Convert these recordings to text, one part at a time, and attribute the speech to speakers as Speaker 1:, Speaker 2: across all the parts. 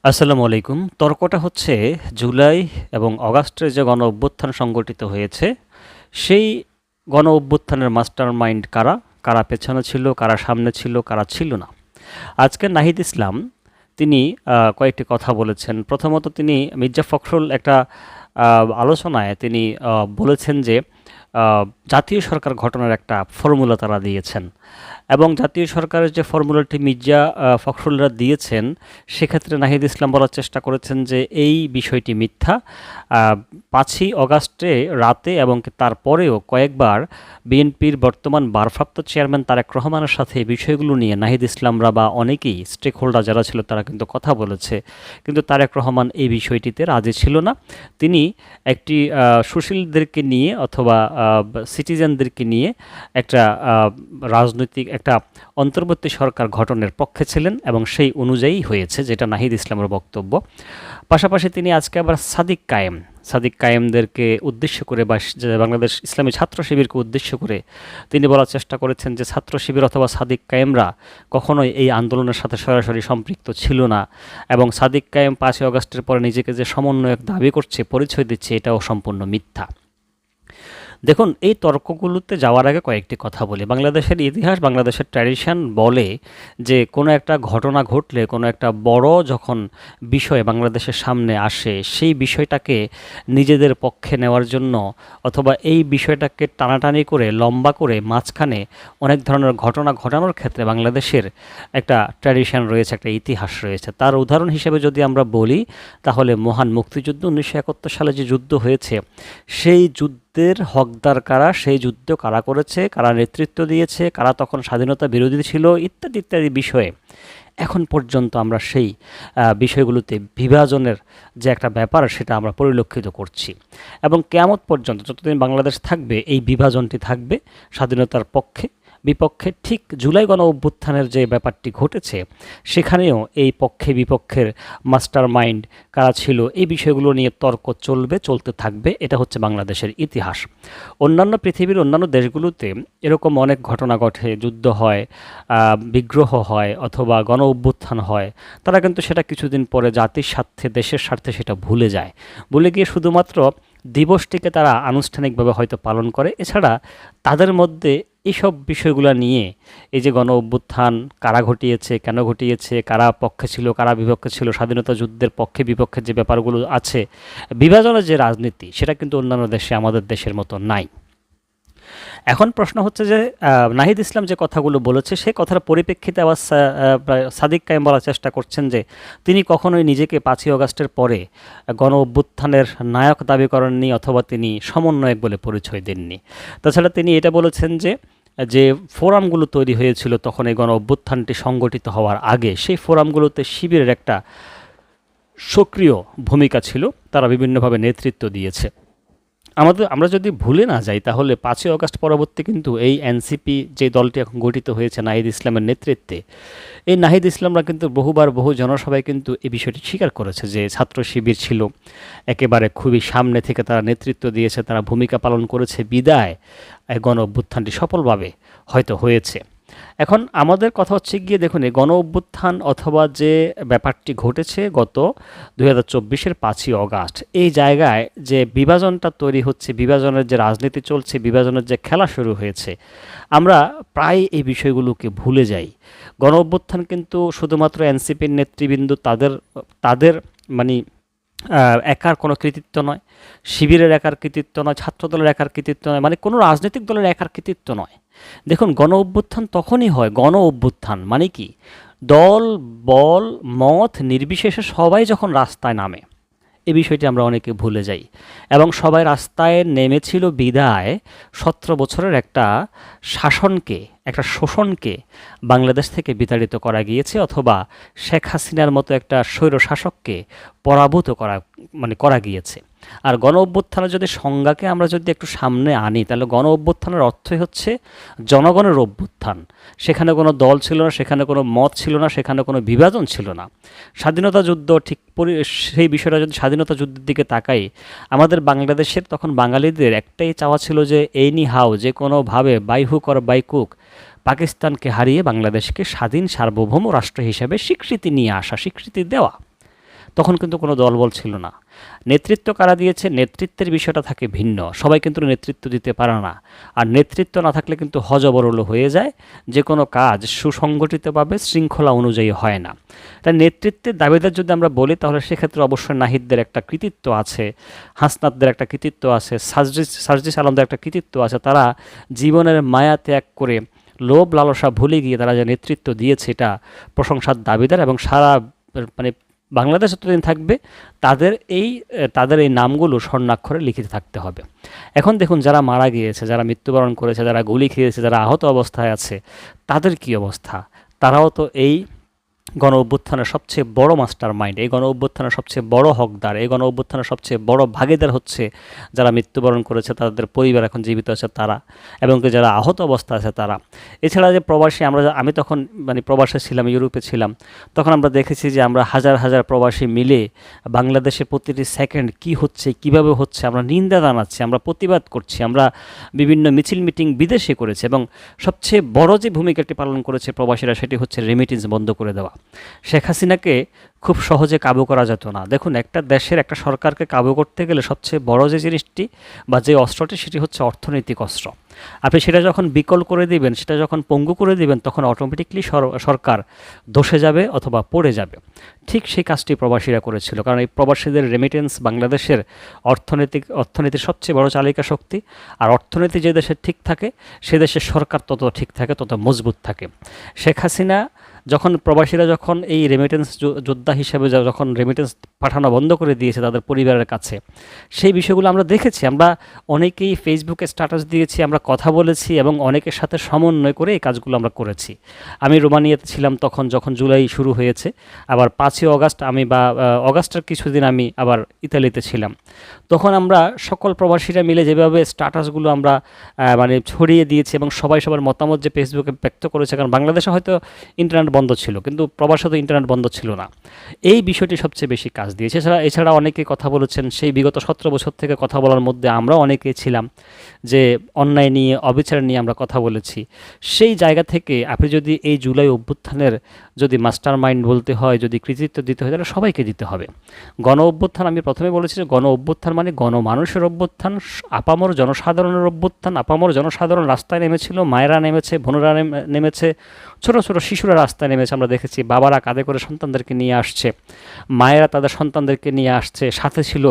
Speaker 1: আসসালামু আলাইকুম। তর্কটা হচ্ছে, জুলাই এবং অগাস্টের যে গণ অভ্যুত্থান সংগঠিত হয়েছে, সেই গণ অভ্যুত্থানের মাস্টার মাইন্ড কারা? কারা পেছনে ছিল, কারা সামনে ছিল, কারা ছিল না? আজকে নাহিদ ইসলাম, তিনি কয়েকটি কথা বলেছেন। প্রথমত তিনি মির্জা ফখরুল একটা আলোচনায় তিনি বলেছেন যে জাতীয় সরকার ঘটনার একটা ফর্মুলা তারা দিয়েছেন। এবং জাতীয় সরকারের যে ফর্মুলাটি মির্জা ফখরুলরা দিয়েছেন, সেক্ষেত্রে নাহিদ ইসলাম বলার চেষ্টা করেছেন যে এই বিষয়টি মিথ্যা। পাঁচই অগাস্টে রাতে এবং তারপরেও কয়েকবার বিএনপির বর্তমান ভারপ্রাপ্ত চেয়ারম্যান তারেক রহমানের সাথে এই বিষয়গুলো নিয়ে নাহিদ ইসলামরা বা অনেকেই স্টেক হোল্ডার যারা ছিল তারা কিন্তু কথা বলেছে। কিন্তু তারেক রহমান এই বিষয়টিতে রাজি ছিল না। তিনি একটি সুশীলদেরকে নিয়ে অথবা সিটিজেনদেরকে নিয়ে একটা রাজনৈতিক একটা অন্তর্বর্তী সরকার গঠনের পক্ষে ছিলেন এবং সেই অনুযায়ী হয়েছে, যেটা নাহিদ ইসলামের বক্তব্য। পাশাপাশি তিনি আজকে আবার সাদিক কায়েম। সাদিক কায়েমদেরকে উদ্দেশ্য করে বা বাংলাদেশ ইসলামী ছাত্র শিবিরকে উদ্দেশ্য করে তিনি বলার চেষ্টা করেছেন যে, ছাত্র শিবির অথবা সাদিক কায়েমরা কখনোই এই আন্দোলনের সাথে সরাসরি সম্পৃক্ত ছিল না এবং সাদিক কায়েম পাঁচই অগস্টের পরে নিজেকে যে সমন্বয়ক দাবি করছে, পরিচয় দিচ্ছে, এটাও সম্পূর্ণ মিথ্যা। দেখুন, এই তর্কগুলোতে যাওয়ার আগে কয়েকটি কথা বলি। বাংলাদেশের ইতিহাস, বাংলাদেশের ট্র্যাডিশন বলে যে, কোনো একটা ঘটনা ঘটলে, কোনো একটা বড় যখন বিষয় বাংলাদেশের সামনে আসে, সেই বিষয়টাকে নিজেদের পক্ষে নেওয়ার জন্য অথবা এই বিষয়টাকে টানাটানি করে, লম্বা করে মাঝখানে অনেক ধরনের ঘটনা ঘটানোর ক্ষেত্রে বাংলাদেশের একটা ট্র্যাডিশন রয়েছে, একটা ইতিহাস রয়েছে। তার উদাহরণ হিসেবে যদি আমরা বলি, তাহলে মহান মুক্তিযুদ্ধ উনিশশো একাত্তর সালে যে যুদ্ধ হয়েছে, সেই যুদ্ধের হকদার কারা? সেই যুদ্ধ কারা করেছে? কারা নেতৃত্ব দিয়েছে? কারা তখন স্বাধীনতা বিরোধী ছিল? ইত্যাদি ইত্যাদি বিষয়ে। এখন পর্যন্ত আমরা সেই বিষয়গুলোতে বিভাজনের যে একটা ব্যাপার, সেটা আমরা পরিলক্ষিত করছি। এবং কেয়ামত পর্যন্ত যতদিন বাংলাদেশ থাকবে, এই বিভাজনটি থাকবে স্বাধীনতার পক্ষে। বিপক্ষে ঠিক জুলাই গণ অভ্যুত্থানের যে ব্যাপারটি ঘটেছে, সেখানেও এই পক্ষে বিপক্ষের মাস্টার মাইন্ড কারা ছিল, এই বিষয়গুলো নিয়ে তর্ক চলবে, চলতে থাকবে, এটা হচ্ছে বাংলাদেশের ইতিহাস। অন্যান্য পৃথিবীর অন্যান্য দেশগুলোতে এরকম অনেক ঘটনা ঘটে, যুদ্ধ হয় বিগ্রহ হয় অথবা গণ অভ্যুত্থান হয়, তারা কিন্তু সেটা কিছুদিন পরে জাতির স্বার্থে, দেশের স্বার্থে সেটা ভুলে যায়। ভুলে গিয়ে শুধুমাত্র দিবসটিকে তারা আনুষ্ঠানিকভাবে হয়তো পালন করে, এছাড়া তাদের মধ্যে এইসব বিষয়গুলো নিয়ে এই যে গণ অভ্যুত্থান কারা ঘটিয়েছে, কেন ঘটিয়েছে, কারা পক্ষে ছিল, কারা বিপক্ষে ছিল, স্বাধীনতা যুদ্ধের পক্ষে বিপক্ষে যে ব্যাপারগুলো আছে, বিভাজনের যে রাজনীতি, সেটা কিন্তু অন্যান্য দেশে, আমাদের দেশের মতো নাই। এখন প্রশ্ন হচ্ছে যে নাহিদ ইসলাম যে কথাগুলো বলেছে সেই কথার পরিপ্রেক্ষিতে আবার সা- সাদিক কায়েম বলার চেষ্টা করছেন যে, তিনি কখনোই নিজেকে পাঁচই অগাস্টের পরে গণ অভ্যুত্থানের নায়ক দাবি করেননি অথবা তিনি সমন্বয়ক বলে পরিচয় দেননি। তাছাড়া তিনি এটা বলেছেন যে যে ফোরামগুলো তৈরি হয়েছিল তখন এই গণ অভ্যুত্থানটি সংগঠিত হওয়ার আগে, সেই ফোরামগুলোতে শিবিরের একটা সক্রিয় ভূমিকা ছিল, তারা বিভিন্নভাবে নেতৃত্ব দিয়েছে। আমাদের আমরা যদি ভুলে না যাই, তাহলে পাঁচই অগস্ট পরবর্তী কিন্তু এই এনসিপি যে দলটি এখন গঠিত হয়েছে নাহিদ ইসলামের নেতৃত্বে, এই নাহিদ ইসলামরা কিন্তু বহুবার বহু জনসভায় কিন্তু এই বিষয়টি স্বীকার করেছে যে ছাত্র শিবির ছিল। একেবারে খুবই সামনে থেকে তারা নেতৃত্ব দিয়েছে, তারা ভূমিকা পালন করেছে, বিদায় গণ অভ্যুত্থানটি সফলভাবে হয়তো হয়েছে। এখন আমাদের কথা হচ্ছে গিয়ে, দেখুন, এই গণ অভ্যুত্থান অথবা যে ব্যাপারটি ঘটেছে গত দুই হাজার চব্বিশের পাঁচই অগাস্ট, এই জায়গায় যে বিভাজনটা তৈরি হচ্ছে, বিভাজনের যে রাজনীতি চলছে, বিভাজনের যে খেলা শুরু হয়েছে, আমরা প্রায় এই বিষয়গুলোকে ভুলে যাই। গণ অভ্যুত্থান কিন্তু শুধুমাত্র এনসিপির নেতৃবৃন্দ, তাদের তাদের মানে একার কোনো কৃতিত্ব নয়, শিবিরের একার কৃতিত্ব নয়, ছাত্রদলের একার কৃতিত্ব নয় মানে কোনো রাজনৈতিক দলের একার কৃতিত্ব নয়। দেখুন, গণ অভ্যুত্থান তখনই হয়, গণ অভ্যুত্থান মানে কি? দল, বল, মত নির্বিশেষে সবাই যখন রাস্তায় নামে এই বিষয়টি আমরা অনেকে ভুলে যাই। এবং সবাই রাস্তায় নেমেছিল বিদায় সতেরো বছরের একটা শাসনকে, একটা শোষণকে বাংলাদেশ থেকে বিতাড়িত করা গিয়েছে অথবা শেখ হাসিনার মতো একটা স্বৈর শাসককে পরাভূত করা মানে করা গিয়েছে। আর গণ অভ্যুত্থানের যদি সংজ্ঞাকে আমরা যদি একটু সামনে আনি, তাহলে গণ অভ্যুত্থানের অর্থই হচ্ছে জনগণের অভ্যুত্থান। সেখানে কোনো দল ছিল না, সেখানে কোনো মত ছিল না, সেখানে কোনো বিভাজন ছিল না। স্বাধীনতা যুদ্ধ ঠিক সেই বিষয়টা যদি স্বাধীনতা যুদ্ধের দিকে তাকাই, আমাদের বাংলাদেশের তখন বাঙালিদের একটাই চাওয়া ছিল যে এই হাও যে কোনোভাবে বাই হুক অর বাই কুক পাকিস্তানকে হারিয়ে বাংলাদেশকে স্বাধীন সার্বভৌম রাষ্ট্র হিসেবে স্বীকৃতি নিয়ে আসা, স্বীকৃতি দেওয়া। তখন কিন্তু কোনো দলবল ছিল না। নেতৃত্ব কারা দিয়েছে? নেতৃত্বের বিষয়টা থাকে ভিন্ন। সবাই কিন্তু নেতৃত্ব দিতে পারে না। আর নেতৃত্ব না থাকলে কিন্তু হজবরল হয়ে যায়। যে কোনো কাজ সুসংগঠিতভাবে শৃঙ্খলা অনুযায়ী হয় না। তাই নেতৃত্বের দাবিদার যদি আমরা বলি, তাহলে সেক্ষেত্রে অবশ্যই নাহিদদের একটা কৃতিত্ব আছে, হাসনাতদের একটা কৃতিত্ব আছে সার্জিস সার্জিস আলমদের একটা কৃতিত্ব আছে। তারা জীবনের মায়া ত্যাগ করে লোভ লালসা ভুলে গিয়ে তারা যে নেতৃত্ব দিয়েছে, এটা প্রশংসার দাবিদার এবং সারা মানে বাংলাদেশ যতদিন থাকবে, তাদের এই তাদের এই নামগুলো স্বর্ণাক্ষরে লিখিত থাকতে হবে। এখন দেখুন যারা মারা গিয়েছে, যারা মৃত্যুবরণ করেছে, যারা গুলি খেয়েছে, যারা আহত অবস্থায় আছে, তাদের কি অবস্থা? তারাও তো এই গণ অভ্যুত্থানের সবচেয়ে বড় মাস্টার মাইন্ড এই গণ অভ্যুত্থানের সবচেয়ে বড় হকদার, এই গণ অভ্যুত্থানের সবচেয়ে বড় ভাগিদার হচ্ছে যারা মৃত্যুবরণ করেছে, তাদের পরিবার এখন জীবিত আছে তারা, এবং যারা আহত অবস্থা আছে তারা। এছাড়া যে প্রবাসী, আমরা আমি তখন মানে প্রবাসে ছিলাম, ইউরোপে ছিলাম, তখন আমরা দেখেছি যে আমরা হাজার হাজার প্রবাসী মিলে বাংলাদেশে প্রতিটি সেকেন্ড কি হচ্ছে, কীভাবে হচ্ছে, আমরা নিন্দা জানাচ্ছি, আমরা প্রতিবাদ করছি, আমরা বিভিন্ন মিছিল, মিটিং বিদেশে করেছি, এবং সবচেয়ে বড় যে ভূমিকাটি পালন করেছে প্রবাসীরা, সেটি হচ্ছে রেমিটেন্স বন্ধ করে দেওয়া। শেখ হাসিনাকে খুব সহজে কাবু করা যেত না। দেখুন, একটা দেশের একটা সরকারকে কাবু করতে গেলে সবচেয়ে বড় যে জিনিসটি বা যে অস্ত্রটি, সেটি হচ্ছে অর্থনৈতিক অস্ত্র। আপনি সেটা যখন বিকল করে দিবেন, সেটা যখন পঙ্গু করে দিবেন, তখন অটোমেটিকলি সরকার দোষে যাবে অথবা পড়ে যাবে। ঠিক সেই কাজটি প্রবাসীরা করেছিল, কারণ এই প্রবাসীদের রেমিটেন্স বাংলাদেশের অর্থনৈতিক অর্থনীতির সবচেয়ে বড় চালিকা শক্তি। আর অর্থনীতি যে দেশের ঠিক থাকে, সে দেশের সরকার তত ঠিক থাকে, তত মজবুত থাকে। শেখ হাসিনা যখন প্রবাসীরা যখন এই রেমিটেন্স যোদ্ধা হিসেবে যখন রেমিটেন্স পাঠানো বন্ধ করে দিয়েছে তাদের পরিবারের কাছে, সেই বিষয়গুলো আমরা দেখেছি। আমরা অনেকেই ফেসবুকে স্ট্যাটাস দিয়েছি, আমরা কথা বলেছি এবং অনেকের সাথে সমন্বয় করে এই কাজগুলো আমরা করেছি। আমি রোমানিয়াতে ছিলাম তখন যখন জুলাই শুরু হয়েছে, আবার পাঁচই অগাস্ট আমি বা অগাস্টের কিছুদিন আমি আবার ইতালিতে ছিলাম। তখন আমরা সকল প্রবাসীরা মিলে যেভাবে স্ট্যাটাসগুলো আমরা মানে ছড়িয়ে দিয়েছি এবং সবাই সবার মতামত যে ফেসবুকে ব্যক্ত করেছে, কারণ বাংলাদেশে হয়তো ইন্টারনেট বন্ধ ছিল, কিন্তু প্রবাসে তো ইন্টারনেট বন্ধ ছিল না। এই বিষয়টি সবচেয়ে বেশি কাজ দিয়েছে। এছাড়া এছাড়া অনেকে কথা বলেছেন, সেই বিগত সতেরো বছর থেকে কথা বলার মধ্যে আমরা অনেকে ছিলাম যে অন্যায় নিয়ে, অবিচার নিয়ে আমরা কথা বলেছি। সেই জায়গা থেকে আপনি যদি এই জুলাই অভ্যুত্থানের যদি মাস্টার মাইন্ড বলতে হয়, যদি কৃতিত্ব দিতে হয়, তাহলে সবাইকে দিতে হবে। গণ অভ্যুত্থান, আমি প্রথমে বলেছি যে গণ অভ্যুত্থান মানে গণমানুষের অভ্যুত্থান, আপামর জনসাধারণের অভ্যুত্থান। আপামর জনসাধারণ রাস্তায় নেমেছিল, মায়েরা নেমেছে, বোনেরা নেমেছে, ছোট ছোট শিশুরা রাস্তায় নেমেছে আমরা দেখেছি, বাবারা কাঁধে করে সন্তানদেরকে নিয়ে আসছে, মায়েরা তাদের সন্তানদেরকে নিয়ে আসছে, সাথে ছিল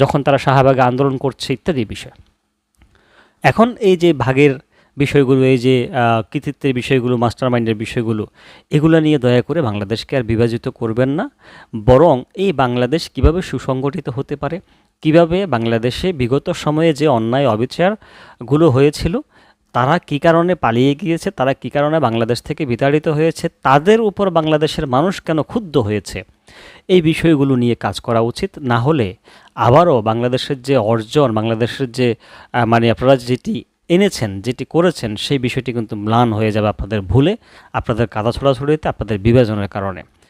Speaker 1: যখন তারা শাহবাগে আন্দোলন করছে ইত্যাদি বিষয়। এখন এই যে ভাগের বিষয়গুলো, এই যে কৃতিত্বের বিষয়গুলো মাস্টার মাইন্ডের বিষয়গুলো, এগুলো নিয়ে দয়া করে বাংলাদেশকে আর বিভাজিত করবেন না, বরং এই বাংলাদেশ কীভাবে সুসংগঠিত হতে পারে, কীভাবে বাংলাদেশে বিগত সময়ে যে অন্যায় অবিচারগুলো হয়েছিল তারা কি কারণে পালিয়ে গিয়েছে, তারা কি কারণে বাংলাদেশ থেকে বিতাড়িত হয়েছে, তাদের উপর বাংলাদেশের মানুষ কেন ক্ষুব্ধ হয়েছে? এই বিষয়গুলো নিয়ে কাজ করা উচিত, না হলে আবারও বাংলাদেশের যে অর্জন, বাংলাদেশের যে মানে আপনারা যেটি এনেছেন, যেটি করেছেন, সেই বিষয়টি কিন্তু ম্লান হয়ে যাবে আপনাদের ভুলে, আপনাদের কাদা ছড়াছড়িতে, আপনাদের বিভাজনের কারণে।